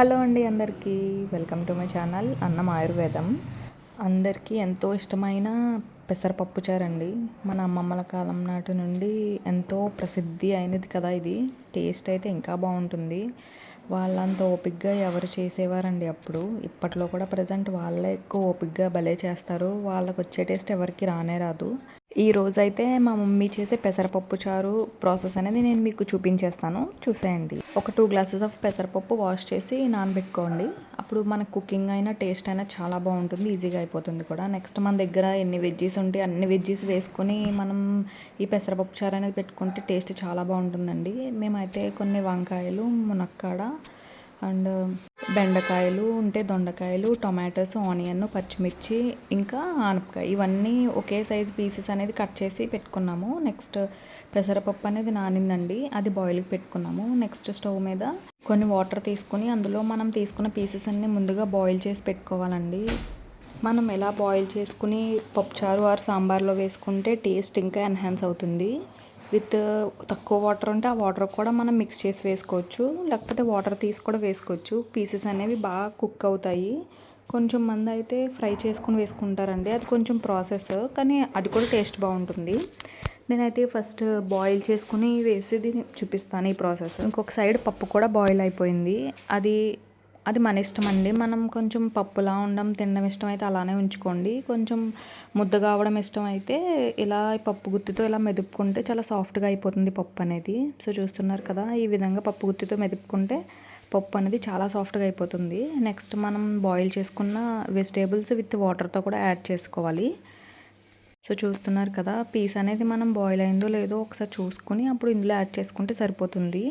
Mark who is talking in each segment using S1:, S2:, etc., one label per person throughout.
S1: Hello అండి అందరికీ. Welcome to my channel అన్నం ఆయుర్వేదం. అందరికీ ఎంతో ఇష్టమైన పెసరపప్పు చారండి మన అమ్మమ్మల కాలం నాటి నుండి ఎంతో ప్రసిద్ధి అయినది కదా ఇది. టేస్ట్ అయితే ఇంకా బాగుంటుంది. వాళ్ళంత ఓపిక్గా ఎవరు చేసేవారండి అప్పుడు. ఇప్పట్లో కూడా ప్రజెంట్ వాళ్ళే ఎక్కువ ఓపిక్గా భలే చేస్తారు. వాళ్ళకు వచ్చే టేస్ట్ ఎవరికి రానే రాదు. ఈ రోజైతే మా మమ్మీ చేసే పెసరపప్పు చారు ప్రాసెస్ అనేది నేను మీకు చూపించేస్తాను. చూసేయండి. ఒక టూ గ్లాసెస్ ఆఫ్ పెసరపప్పు వాష్ చేసి నానబెట్టుకోండి. అప్పుడు మన కుకింగ్ అయినా టేస్ట్ అయినా చాలా బాగుంటుంది. ఈజీగా అయిపోతుంది కూడా. నెక్స్ట్ మన దగ్గర ఎన్ని వెజ్జీస్ ఉంటే అన్ని వెజ్జీస్ వేసుకొని మనం ఈ పెసరపప్పు చారు అనేది పెట్టుకుంటే టేస్ట్ చాలా బాగుంటుందండి. మేమైతే కొన్ని వంకాయలు మునక్కాడ అండ్ బెండకాయలు ఉంటే దొండకాయలు టొమాటోస్ ఆనియన్ పచ్చిమిర్చి ఇంకా ఆనపకాయ. ఇవన్నీ ఒకే సైజ్ పీసెస్ అనేది కట్ చేసి పెట్టుకున్నాము. నెక్స్ట్ పెసరపప్పు అనేది నానిందండి. అది బాయిల్కి పెట్టుకున్నాము. నెక్స్ట్ స్టవ్ మీద కొన్ని వాటర్ తీసుకుని అందులో మనం తీసుకున్న పీసెస్ అన్నీ ముందుగా బాయిల్ చేసి పెట్టుకోవాలండి. మనం ఎలా బాయిల్ చేసుకుని పప్పుచారు ఆర్ సాంబార్లో వేసుకుంటే టేస్ట్ ఇంకా ఎన్హాన్స్ అవుతుంది. విత్ తక్కువ వాటర్ ఉంటే ఆ వాటర్ కూడా మనం మిక్స్ చేసి వేసుకోవచ్చు. లేకపోతే వాటర్ తీసి కూడా వేసుకోవచ్చు. పీసెస్ అనేవి బాగా కుక్ అవుతాయి. కొంచెం మంది అయితే ఫ్రై చేసుకుని వేసుకుంటారండి. అది కొంచెం ప్రాసెస్. కానీ అది కూడా టేస్ట్ బాగుంటుంది. నేనైతే ఫస్ట్ బాయిల్ చేసుకుని వేసేది చూపిస్తాను ఈ ప్రాసెస్. ఇంకొక సైడ్ పప్పు కూడా బాయిల్ అయిపోయింది. అది అది మన ఇష్టం అండి మనం కొంచెం పప్పులా ఉండడం తినడం ఇష్టం అయితే అలానే ఉంచుకోండి. కొంచెం ముద్ద కావడం ఇష్టం అయితే ఇలా పప్పు గుత్తితో ఇలా మెదుపుకుంటే చాలా సాఫ్ట్గా అయిపోతుంది పప్పు అనేది. సో చూస్తున్నారు కదా ఈ విధంగా పప్పు గుత్తితో మెదుపుకుంటే పప్పు అనేది చాలా సాఫ్ట్గా అయిపోతుంది. నెక్స్ట్ మనం బాయిల్ చేసుకున్న వెజిటేబుల్స్ విత్ వాటర్తో కూడా యాడ్ చేసుకోవాలి. సో చూస్తున్నారు కదా పీస్ అనేది మనం బాయిల్ అయిందో లేదో ఒకసారి చూసుకుని అప్పుడు ఇందులో యాడ్ చేసుకుంటే సరిపోతుంది.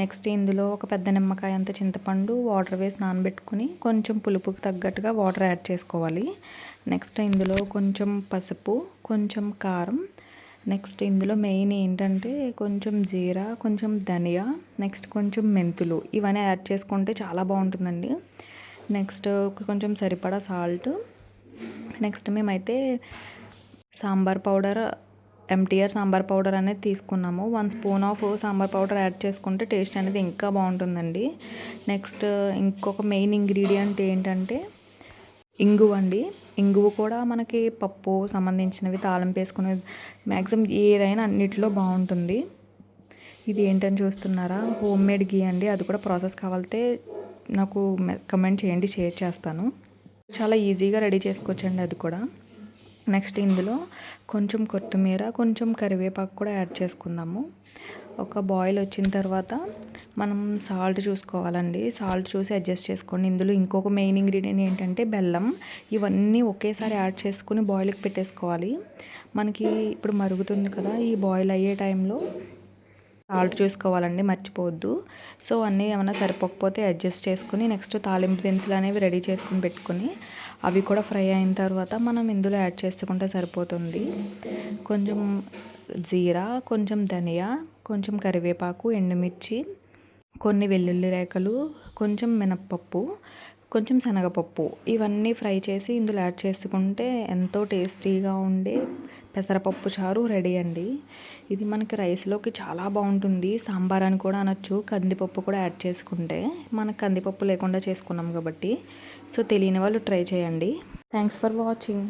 S1: నెక్స్ట్ ఇందులో ఒక పెద్ద నిమ్మకాయ అంత చింతపండు వాటర్ వేసి నానబెట్టుకుని కొంచెం పులుపుకి తగ్గట్టుగా వాటర్ యాడ్ చేసుకోవాలి. నెక్స్ట్ ఇందులో కొంచెం పసుపు కొంచెం కారం. నెక్స్ట్ ఇందులో మెయిన్ ఏంటంటే కొంచెం జీరా కొంచెం ధనియా నెక్స్ట్ కొంచెం మెంతులు ఇవన్నీ యాడ్ చేసుకుంటే చాలా బాగుంటుందండి. నెక్స్ట్ కొంచెం సరిపడా సాల్ట్. నెక్స్ట్ మేమైతే సాంబార్ పౌడర్ ఎంటీఆర్ సాంబార్ పౌడర్ అనేది తీసుకున్నాము. One spoon of sambar powder add చేసుకుంటే టేస్ట్ అనేది ఇంకా బాగుంటుందండి. నెక్స్ట్ ఇంకొక మెయిన్ ఇంగ్రీడియంట్ ఏంటంటే ఇంగువ అండి. ఇంగువ కూడా మనకి పప్పు సంబంధించినవి తాళం వేసుకునే మ్యాక్సిమం ఏదైనా అన్నిటిలో బాగుంటుంది. ఇది ఏంటని చూస్తున్నారా? హోమ్ మేడ్ గీ అండి. అది కూడా ప్రాసెస్ కావాలితే నాకు కమెంట్ చేయండి షేర్ చేస్తాను. చాలా ఈజీగా రెడీ చేసుకోవచ్చండి అది కూడా. నెక్స్ట్ ఇందులో కొంచెం కొత్తిమీర కొంచెం కరివేపాకు కూడా యాడ్ చేసుకుందాము. ఒక బాయిల్ వచ్చిన తర్వాత మనం సాల్ట్ చూసుకోవాలండి. సాల్ట్ చూసి అడ్జస్ట్ చేసుకోండి. ఇందులో ఇంకొక మెయిన్ ఇంగ్రీడియంట్ ఏంటంటే బెల్లం. ఇవన్నీ ఒకేసారి యాడ్ చేసుకుని బాయిల్కి పెట్టేసుకోవాలి. మనకి ఇప్పుడు మరుగుతుంది కదా ఈ బాయిల్ అయ్యే టైంలో సాల్ట్ చూసుకోవాలండి మర్చిపోవద్దు. సో అన్నీ ఏమైనా సరిపోకపోతే అడ్జస్ట్ చేసుకుని నెక్స్ట్ తాలింపు దినుసులు అనేవి రెడీ చేసుకుని పెట్టుకుని అవి కూడా ఫ్రై అయిన తర్వాత మనం ఇందులో యాడ్ చేసుకుంటే సరిపోతుంది. కొంచెం జీరా కొంచెం ధనియా కొంచెం కరివేపాకు ఎండుమిర్చి కొన్ని వెల్లుల్లి రేఖలు కొంచెం మినప్పప్పు కొంచెం శనగపప్పు ఇవన్నీ ఫ్రై చేసి ఇందులో యాడ్ చేసుకుంటే ఎంతో టేస్టీగా ఉండే పెసరపప్పు చారు రెడీ అండి. ఇది మనకి రైస్లోకి చాలా బాగుంటుంది. సాంబార్ అని కూడా అనొచ్చు. కందిపప్పు కూడా యాడ్ చేసుకుంటే మనకు కందిపప్పు లేకుండా చేసుకున్నాం కాబట్టి. సో తెలియని వాళ్ళు ట్రై చేయండి. Thanks for watching.